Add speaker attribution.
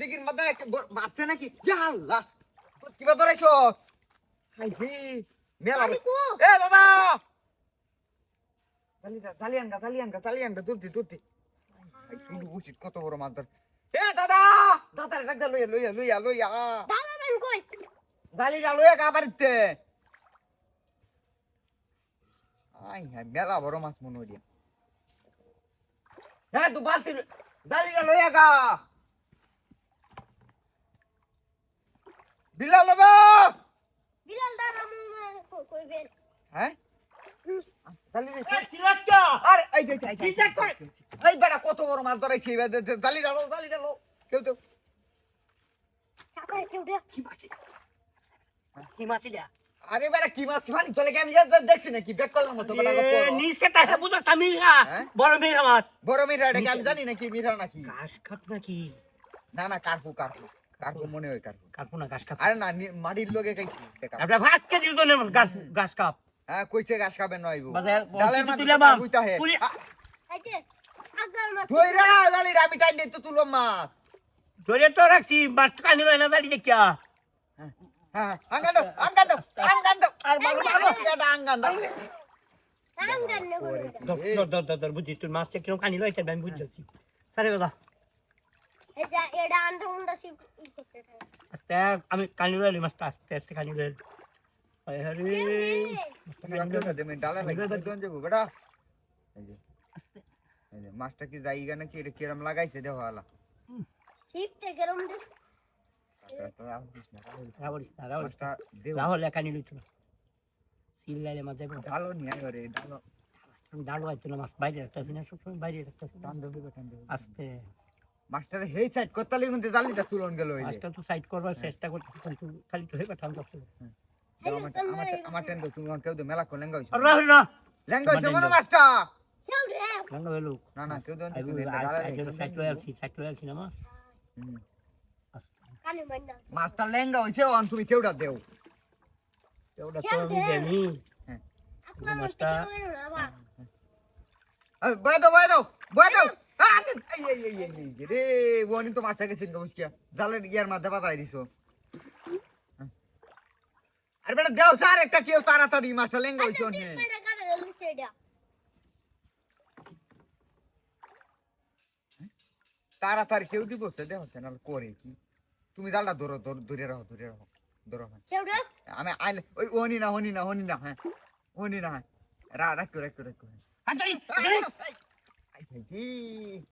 Speaker 1: দিঘির মধ্যে বাঁচছে নাকি? আল্লাহ! কিবা হে মেলা? এ দাদা! জালিয়ান গা জালিয়ান গা জালিয়ান গা তুলতি তুলতি শুধু উচিত কত বড় মাছ ধর এ দাদা! দাদা ডাক দা লইয়া লইয়া লইয়া লইয়া।
Speaker 2: দাদা বেন কই?
Speaker 1: জালিটা লইয়া গা বাড়িতে। আই হ্যাঁ মেলা বড় মাছ মনে হইয়া হ্যাঁ তুই বালতি জালিটা লইয়া গা। বিলাল দাদা!
Speaker 2: বিলাল দাদা মু কইবেন
Speaker 1: হ্যাঁ? আরে এই এই
Speaker 3: কই?
Speaker 1: এই বেটা কত বড় মাছ ধরাইছি ডালো জালি ডালো কেউ তো
Speaker 3: কি মাছ এটা? কি মাছ এটা?
Speaker 1: আরে বেটা কি মাছ? চলে দেখছি নাকি? বেক করলাম।
Speaker 3: নিচে তাকে মিরা
Speaker 1: হ্যাঁ?
Speaker 3: বড় মিরা মাছ।
Speaker 1: বড় মিরা এটা কি আমি জানি নাকি? মিরা নাকি?
Speaker 3: ঘাস কাপ নাকি?
Speaker 1: না না কার্পু কার্পু। কার্পু মনে হয় কার্পু
Speaker 3: কাপু না ঘাস কাপ
Speaker 1: আরে না মাটির।
Speaker 3: আমরা ভাত কে দিও না ঘাস ঘাস কাপ
Speaker 1: হ্যাঁ কইছে ডালের মাঝে
Speaker 3: তুলে বাম।
Speaker 1: কার্পুইতা হে
Speaker 2: যে আগার মাছ
Speaker 1: ধইরা জালি আমি টাইম দিতে তুলো মাছ
Speaker 3: ধরে তো রাখছি মাছ কানি না দাঁড়ি দেখিয়া।
Speaker 1: হ্যাঁ, হ্যাঁ আঙ্গান দাও আঙ্গান দাও আঙ্গান দাও।
Speaker 3: আর
Speaker 1: আঙ্গান দাও
Speaker 2: রাঙ্গান নে
Speaker 1: ওরে
Speaker 2: কইবেন
Speaker 3: ধর, ধর, ধর, ধর, ধর, বুঝছিস মাছটা কীরকম কানি লইছে আমি বুঝছি। সারে বাবা।
Speaker 2: এটা
Speaker 3: আস্তে আমি আস্তে আস্তে
Speaker 1: মাছটা কি জায়গা নাকি? কিরম লাগাইছে দেখো আলা।
Speaker 3: রাহুল
Speaker 1: ডালো নিয়ে রে ডালো
Speaker 3: ডাল মাছ বাইরে রাখতেছি না সবসময় বাইরে আস্তে।
Speaker 1: মাছটার হেই সাইড করতে লাগি কিন্তু জালিটা তুলন গেল ওই
Speaker 3: মাছটা তো সাইড করবার চেষ্টা করতেছি কিন্তু খালি তো হেবে ঠান যাচ্ছে
Speaker 1: আমার আমার টেন দাও তুমি কেউ তো মেলা কো লেঙ্গা হইছে।
Speaker 3: রাহুল না।
Speaker 1: লেঙ্গা হইছে মনে
Speaker 3: টেন
Speaker 1: মাছটা
Speaker 2: কেউ রে।
Speaker 3: গঙ্গা বেলু
Speaker 1: না না কেউ দেন তুমি
Speaker 3: সাইড রয়েছি সাইড রয়েছি না মাছ
Speaker 1: হুম।
Speaker 3: আস্তে
Speaker 2: কানে বান্দা
Speaker 1: মাছটা লেঙ্গা হইছে অন তুমি কেউটা দেও।
Speaker 3: ওটা তো আমি জানি
Speaker 2: না বা
Speaker 1: এই, বয় দাও বয় দাও বয় দাও। এই এই এই এই এই রে ওনি তো মাছটা গেছে গউসকিয়া জালের ইয়ার মধ্যে বাতাই দিছো আরে বেটা দেও স্যার একটা কেউ তাড়াতাড়ি মাছটা লেঙ্গা হইছে কেউ দিব সে দেও না করে কি তুমি জালটা ধরো ধরো রাখো ধরে রাখো ধরো হ্যাঁ আমি আইলে ওই ওনি না হনি না হনি না হ্যাঁ হনি না হ্যাঁ রা রাখো রাখো রাখো হ্যাঁ